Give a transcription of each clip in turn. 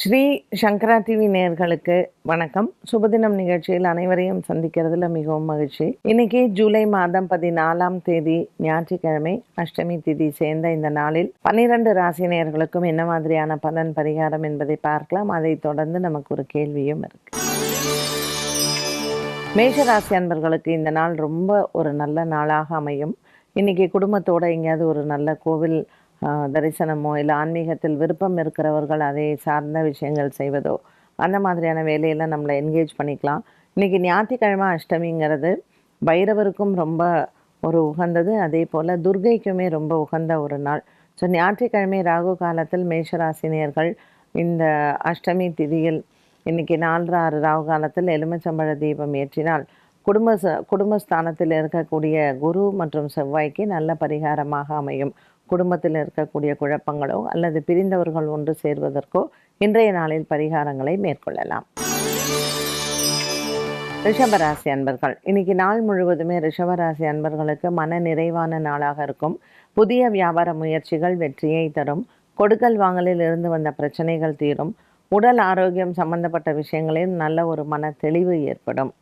Sri Shankara TV நேயர்களுக்கு வணக்கம். சுபதினம் நிகழ்ச்சியில் அனைவரையும் சந்திக்கிறதுல மிகவும் மகிழ்ச்சி. இன்னைக்கு ஜூலை மாதம் பதினாலாம் தேதி ஞாயிற்றுக்கிழமை அஷ்டமி திதி சேர்ந்த இந்த நாளில் பன்னிரண்டு ராசி நேர்களுக்கும் என்ன மாதிரியான பலன் பரிகாரம் என்பதை பார்க்கலாம். அதை தொடர்ந்து நமக்கு ஒரு கேள்வியும் இருக்கு. மேஷராசி அன்பர்களுக்கு இந்த நாள் ரொம்ப ஒரு நல்ல நாளாக அமையும். இன்னைக்கு குடும்பத்தோட எங்கேயாவது ஒரு நல்ல கோவில் தரிசனமோ இல்லை ஆன்மீகத்தில் விருப்பம் இருக்கிறவர்கள் அதை சார்ந்த விஷயங்கள் செய்வதோ அந்த மாதிரியான வேலையில நம்மளை என்கேஜ் பண்ணிக்கலாம். இன்னைக்கு ஞாயிற்றுக்கிழமை அஷ்டமிங்கிறது பைரவருக்கும் ரொம்ப ஒரு உகந்தது. அதே போல் துர்கைக்குமே ரொம்ப உகந்த ஒரு நாள். ஸோ ஞாயிற்றுக்கிழமை ராகு காலத்தில் மேஷராசினியர்கள் இந்த அஷ்டமி திதியில் இன்னைக்கு நாலு ஆறு ராகு காலத்தில் எலுமிச்சம்பழ தீபம் ஏற்றினால் குடும்ப குடும்பஸ்தானத்தில் இருக்கக்கூடிய குரு மற்றும் செவ்வாய்க்கு நல்ல பரிகாரமாக அமையும். குடும்பத்தில் இருக்கக்கூடிய குழப்பங்களோ அல்லது பிரிந்தவர்கள் ஒன்று சேர்வதற்கோ இன்றைய நாளில் பரிகாரங்களை மேற்கொள்ளலாம். ரிஷபராசி அன்பர்கள் இன்னைக்கு நாள் முழுவதுமே ரிஷபராசி அன்பர்களுக்கு மன நிறைவான நாளாக இருக்கும். புதிய வியாபார முயற்சிகள் வெற்றியை தரும். கொடுக்கல் வாங்கலில் இருந்து வந்த பிரச்சனைகள் தீரும். உடல் ஆரோக்கியம் சம்பந்தப்பட்ட விஷயங்களில் நல்ல ஒரு மன தெளிவு ஏற்படும்.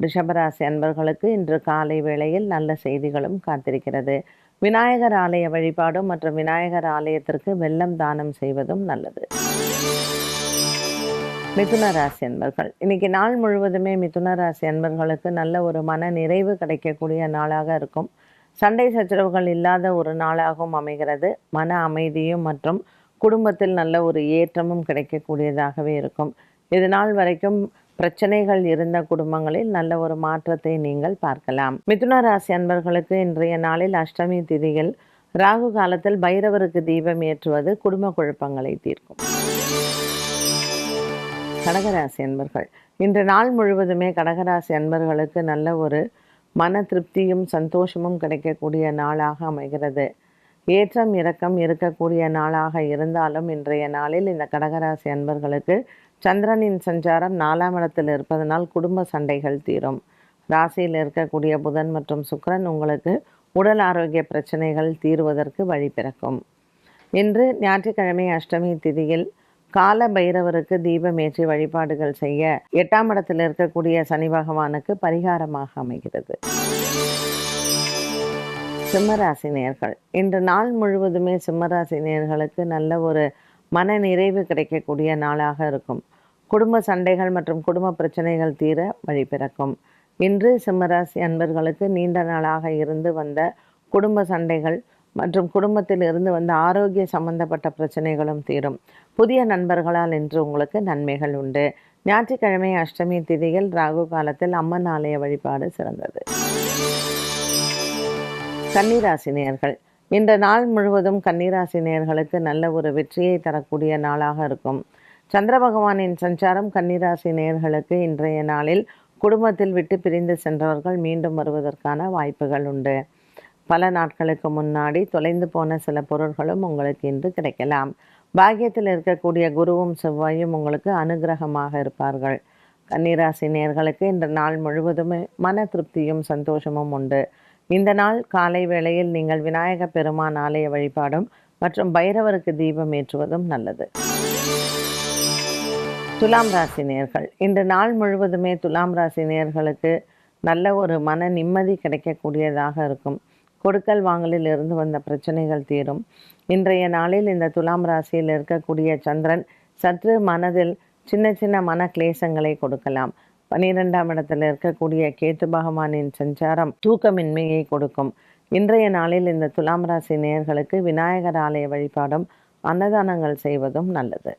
ரிஷபராசி அன்பர்களுக்கு இன்று காலை வேளையில் நல்ல செய்திகளும் காத்திருக்கிறது. விநாயகர் ஆலய வழிபாடும் மற்றும் விநாயகர் ஆலயத்திற்கு வெள்ளம் தானம் செய்வதும் நல்லது. மிதுன ராசி அன்பர்கள். இன்னைக்கு நாள் முழுவதுமே மிதுன ராசி அன்பர்களுக்கு நல்ல ஒரு மன நிறைவு கிடைக்கக்கூடிய நாளாக இருக்கும். சண்டை சச்சரவுகள் இல்லாத ஒரு நாளாகவும் அமைகிறது. மன அமைதியும் மற்றும் குடும்பத்தில் நல்ல ஒரு ஏற்றமும் கிடைக்கக்கூடியதாகவே இருக்கும். இது நாள் வரைக்கும் பிரச்சனைகள் இருந்த குடும்பங்களில் நல்ல ஒரு மாற்றத்தை நீங்கள் பார்க்கலாம். மிதுன ராசி அன்பர்களுக்கு இன்றைய நாளில் அஷ்டமி திதியில் ராகு காலத்தில் பைரவருக்கு தீபம் ஏற்றுவது குடும்ப குழப்பங்களை தீர்க்கும். கடகராசி அன்பர்கள் இன்று நாள் முழுவதுமே கடகராசி அன்பர்களுக்கு நல்ல ஒரு மன திருப்தியும் சந்தோஷமும் கிடைக்கக்கூடிய நாளாக அமைகிறது. ஏற்றம் இறக்கம் இருக்கக்கூடிய நாளாக இருந்தாலும் இன்றைய நாளில் இந்த கடகராசி அன்பர்களுக்கு சந்திரனின் சஞ்சாரம் நாலாம் இடத்தில் இருப்பதனால் குடும்ப சண்டைகள் தீரும். ராசியில் இருக்கக்கூடிய புதன் மற்றும் சுக்கரன் உங்களுக்கு உடல் ஆரோக்கிய பிரச்சனைகள் தீர்வதற்கு வழி பிறக்கும். இன்று ஞாயிற்றுக்கிழமை அஷ்டமி திதியில் கால பைரவருக்கு தீபம் ஏற்றி வழிபாடுகள் செய்ய எட்டாம் இடத்தில் இருக்கக்கூடிய சனி பகவானுக்கு பரிகாரமாக அமைகிறது. சிம்மராசி நேர்கள். இன்று நாள் முழுவதுமே சிம்மராசி நேர்களுக்கு நல்ல ஒரு மன நிறைவு கிடைக்கக்கூடிய நாளாக இருக்கும். குடும்ப சண்டைகள் மற்றும் குடும்ப பிரச்சனைகள் தீர வழி பிறக்கும். இன்று சிம்மராசி அன்பர்களுக்கு நீண்ட நாளாக இருந்து வந்த குடும்ப சண்டைகள் மற்றும் குடும்பத்தில் இருந்து வந்த ஆரோக்கிய சம்பந்தப்பட்ட பிரச்சனைகளும் தீரும். புதிய நண்பர்களால் இன்று உங்களுக்கு நன்மைகள் உண்டு. ஞாயிற்றுக்கிழமை அஷ்டமி திதியில் ராகு காலத்தில் அம்மன் ஆலய வழிபாடு சிறந்தது. கன்னிராசி இந்த நாள் முழுவதும் கன்னிராசினியர்களுக்கு நல்ல ஒரு வெற்றியை தரக்கூடிய நாளாக இருக்கும். சந்திர பகவானின் சஞ்சாரம் கன்னிராசி நேர்களுக்கு இன்றைய நாளில் குடும்பத்தில் விட்டு பிரிந்து சென்றவர்கள் மீண்டும் வருவதற்கான வாய்ப்புகள் உண்டு. பல நாட்களுக்கு முன்னாடி தொலைந்து போன சில பொருட்களும் உங்களுக்கு இன்று கிடைக்கலாம். பாக்கியத்தில் இருக்கக்கூடிய குருவும் செவ்வாயும் உங்களுக்கு அனுகிரகமாக இருப்பார்கள். கன்னிராசி நேர்களுக்கு இந்த நாள் முழுவதுமே மன திருப்தியும் சந்தோஷமும் உண்டு. இந்த நாள் காலை வேளையில் நீங்கள் விநாயக பெருமான் ஆலய வழிபாடும் மற்றும் பைரவருக்கு தீபம் ஏற்றுவதும் நல்லது. துலாம் ராசி நேர்கள். இன்று நாள் முழுவதுமே துலாம் ராசி நேர்களுக்கு நல்ல ஒரு மன நிம்மதி கிடைக்கக்கூடியதாக இருக்கும். கொடுக்கல் வாங்கலில் இருந்து வந்த பிரச்சனைகள் தீரும். இன்றைய நாளில் இந்த துலாம் ராசியில் இருக்கக்கூடிய சந்திரன் சற்று மனதில் சின்ன சின்ன மன கிளேசங்களை கொடுக்கலாம். பனிரெண்டாம் இடத்தில் இருக்கக்கூடிய கேத்து பகவானின் சஞ்சாரம் தூக்கமின்மையை கொடுக்கும். இன்றைய நாளில் இந்த துலாம் ராசி நேயர்களுக்கு விநாயகர் ஆலய வழிபாடும் அன்னதானங்கள் செய்வதும் நல்லது.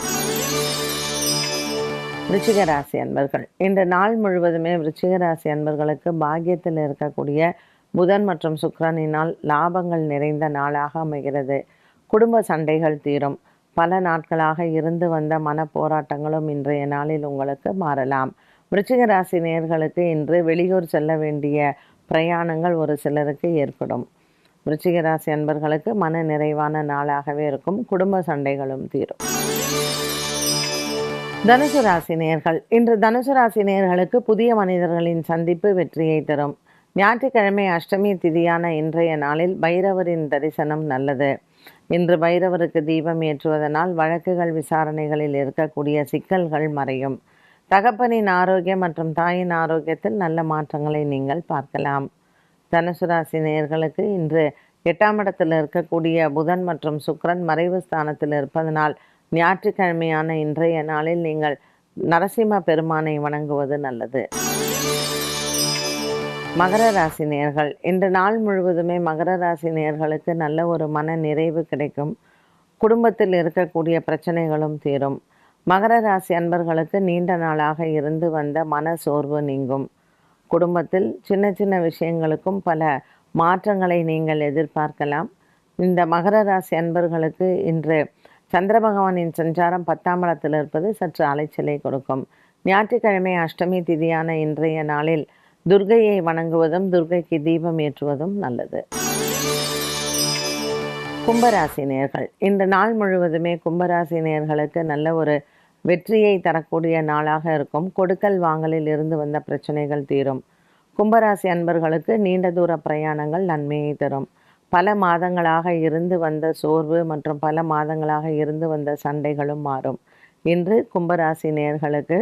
ரிச்சிகராசி அன்பர்கள். இந்த நாள் முழுவதுமே ரிச்சிகராசி அன்பர்களுக்கு பாக்கியத்தில் இருக்கக்கூடிய புதன் மற்றும் சுக்கிரனினால் லாபங்கள் நிறைந்த நாளாக அமைகிறது. குடும்ப சண்டைகள் தீரும். பல நாட்களாக இருந்து வந்த மன போராட்டங்களும் இன்றைய நாளில் உங்களுக்கு மாறலாம். ரிச்சிகராசி நேர்களுக்கு நேயர்களுக்கு இன்று வெளியூர் செல்ல வேண்டிய பிரயாணங்கள் ஒரு சிலருக்கு ஏற்படும். ரிச்சிகராசி அன்பர்களுக்கு மன நிறைவான நாளாகவே இருக்கும். குடும்ப சண்டைகளும் தீரும். தனுசு ராசி நேயர்கள் இன்று தனுசு ராசி நேயர்களுக்கு புதிய மனிதர்களின் சந்திப்பு வெற்றியை தரும். ஞாயிற்றுக்கிழமை அஷ்டமி திதியான இன்றைய நாளில் பைரவரின் தரிசனம் நல்லது. இன்று பைரவருக்கு தீபம் ஏற்றுவதனால் வழக்குகள் விசாரணைகளில் இருக்கக்கூடிய சிக்கல்கள் மறையும். தகப்பனின் ஆரோக்கியம் மற்றும் தாயின் ஆரோக்கியத்தில் நல்ல மாற்றங்களை நீங்கள் பார்க்கலாம். தனுசு ராசி நேயர்களுக்கு இன்று எட்டாம் இடத்தில் இருக்கக்கூடிய புதன் மற்றும் சுக்ரன் மறைவு ஸ்தானத்தில் இருப்பதனால் ஞாயிற்றுக்கிழமையான இன்றைய நாளில் நீங்கள் நரசிம்ம பெருமானை வணங்குவது நல்லது. மகர ராசி நேர்கள். இன்று நாள் முழுவதுமே மகர ராசி நேர்களுக்கு நல்ல ஒரு மன நிறைவு கிடைக்கும். குடும்பத்தில் இருக்கக்கூடிய பிரச்சனைகளும் தீரும். மகர ராசி அன்பர்களுக்கு நீண்ட நாளாக இருந்து வந்த மன சோர்வு நீங்கும். குடும்பத்தில் சின்ன சின்ன விஷயங்களுக்கும் பல மாற்றங்களை நீங்கள் எதிர்பார்க்கலாம். இந்த மகர ராசி அன்பர்களுக்கு இன்று சந்திர பகவானின் சஞ்சாரம் பத்தாம் இடத்தில் இருப்பது சற்று அலைச்சலை கொடுக்கும். ஞாயிற்றுக்கிழமை அஷ்டமி திதியான இன்றைய நாளில் துர்கையை வணங்குவதும் துர்கைக்கு தீபம் ஏற்றுவதும் நல்லது. கும்பராசி நேர்கள் இந்த நாள் முழுவதுமே கும்பராசி நேர்களுக்கு நல்ல ஒரு வெற்றியை தரக்கூடிய நாளாக இருக்கும். கொடுக்கல் வாங்கலில் இருந்து வந்த பிரச்சனைகள் தீரும். கும்பராசி அன்பர்களுக்கு நீண்ட தூர பிரயாணங்கள் நன்மையை தரும். பல மாதங்களாக இருந்து வந்த சோர்வு மற்றும் பல மாதங்களாக இருந்து வந்த சண்டைகளும் மாறும். இன்று கும்பராசி நேர்களுக்கு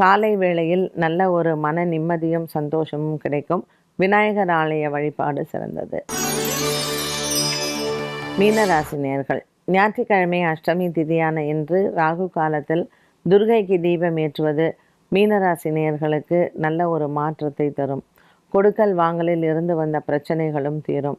காலை வேளையில் நல்ல ஒரு மன நிம்மதியும் சந்தோஷமும் கிடைக்கும். விநாயகர் ஆலய வழிபாடு சிறந்தது. மீனராசி நேர்கள் ஞாயிற்றுக்கிழமை அஷ்டமி திதியான இன்று ராகு காலத்தில் துர்கைக்கு தீபம் ஏற்றுவது மீனராசி நேயர்களுக்கு நல்ல ஒரு மாற்றத்தை தரும். கொடுக்கல் வாங்கலில் இருந்து வந்த பிரச்சனைகளும் தீரும்.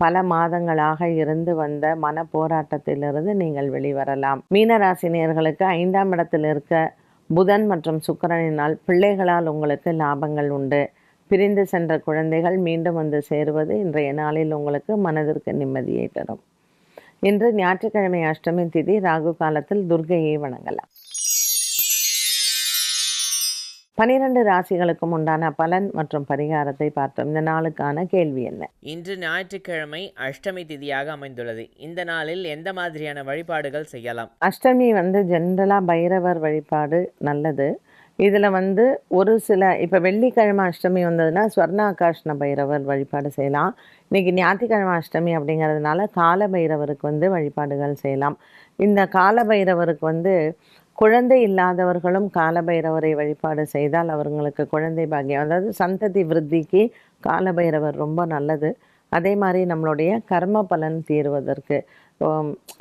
பல மாதங்களாக இருந்து வந்த மன போராட்டத்திலிருந்து நீங்கள் வெளிவரலாம். மீனராசினியர்களுக்கு ஐந்தாம் இடத்தில் இருக்க புதன் மற்றும் சுக்கரனினால் பிள்ளைகளால் உங்களுக்கு லாபங்கள் உண்டு. பிரிந்து சென்ற குழந்தைகள் மீண்டும் வந்து சேருவது இன்றைய நாளில் உங்களுக்கு மனதிற்கு நிம்மதியை தரும். இன்று ஞாயிற்றுக்கிழமை அஷ்டமி திதி ராகு காலத்தில் துர்கையை வணங்கலாம். பனிரெண்டு ராசிகளுக்கும் உண்டான பலன் மற்றும் பரிகாரத்தை பார்த்தோம். இந்த நாளுக்கான கேள்வி என்ன? இன்று ஞாயிற்றுக்கிழமை அஷ்டமி திதியாக அமைந்துள்ளது. இந்த நாளில் எந்த மாதிரியான வழிபாடுகள் செய்யலாம்? அஷ்டமி வந்து ஜென்ரலாக பைரவர் வழிபாடு நல்லது. இதில் வந்து ஒரு சில இப்போ வெள்ளிக்கிழமை அஷ்டமி வந்ததுன்னா ஸ்வர்ணாகாஷ்ண பைரவர் வழிபாடு செய்யலாம். இன்றைக்கி ஞாயிற்றுக்கிழமை அஷ்டமி அப்படிங்கிறதுனால கால பைரவருக்கு வந்து வழிபாடுகள் செய்யலாம். இந்த கால பைரவருக்கு வந்து குழந்தை இல்லாதவர்களும் காலபைரவரை வழிபாடு செய்தால் அவர்களுக்கு குழந்தை பாக்கியம். அதாவது சந்ததி விருத்திக்கு காலபைரவர் ரொம்ப நல்லது. அதே மாதிரி நம்மளுடைய கர்ம பலன் தீர்வதற்கு.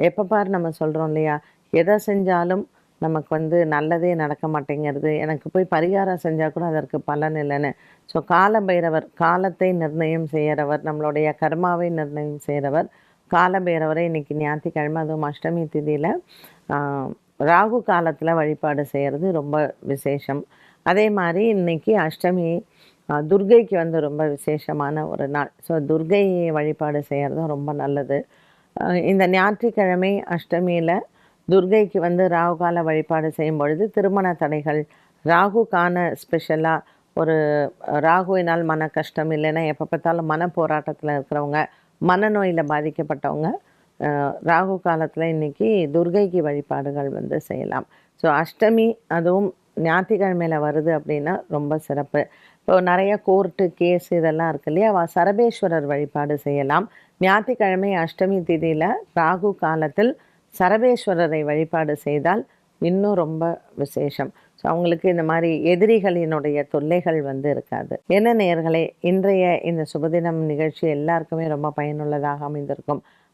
எப்போ பார் நம்ம சொல்கிறோம் இல்லையா? எதை செஞ்சாலும் நமக்கு வந்து நல்லதே நடக்க மாட்டேங்கிறது. எனக்கு போய் பரிகாரம் செஞ்சால் கூட அதற்கு பலன் இல்லைன்னு. ஸோ காலபைரவர் காலத்தை நிர்ணயம் செய்கிறவர் நம்மளுடைய கர்மாவை நிர்ணயம் செய்கிறவர் காலபைரவரை இன்னைக்கு ஞாயிற்றுக்கிழமை அதுவும் அஷ்டமி திதியில் ராகு காலத்தில் வழிபாடு செய்கிறது ரொம்ப விசேஷம். அதே மாதிரி இன்னைக்கு அஷ்டமி துர்கைக்கு துர்க்கைக்கு வந்து ரொம்ப விசேஷமான ஒரு நாள். ஸோ துர்கை வழிபாடு செய்கிறதும் ரொம்ப நல்லது. இந்த ஞாயிற்றுக்கிழமை அஷ்டமியில் துர்க்கைக்கு வந்து ராகு கால வழிபாடு செய்யும் பொழுது திருமண தடைகள் ராகுக்கான ஸ்பெஷலாக ஒரு ராகுவினால் மன கஷ்டம் இல்லைன்னா எப்போ பார்த்தாலும் மன போராட்டத்தில் இருக்கிறவங்க மனநோயில் பாதிக்கப்பட்டவங்க ராகு காலத்தில் இன்னைக்கு துர்கைக்கு வழிபாடுகள் வந்து செய்யலாம். ஸோ அஷ்டமி அதுவும் ஞாயிற்றுக்கிழமையில் வருது அப்படின்னா ரொம்ப சிறப்பு. இப்போ நிறைய கோர்ட்டு கேஸ் இதெல்லாம் இருக்கு இல்லையா? சரபேஸ்வரர் வழிபாடு செய்யலாம். ஞாயிற்றுக்கிழமை அஷ்டமி திதியில் ராகு காலத்தில் சரபேஸ்வரரை வழிபாடு செய்தால் இன்னும் ரொம்ப விசேஷம். ஸோ அவங்களுக்கு இந்த மாதிரி எதிரிகளினுடைய தொல்லைகள் வந்து இருக்காது. என்ன நேர்களே இன்றைய இந்த சுபதினம் நிகழ்ச்சி எல்லாருக்குமே ரொம்ப பயனுள்ளதாக அமைந்திருக்கும்.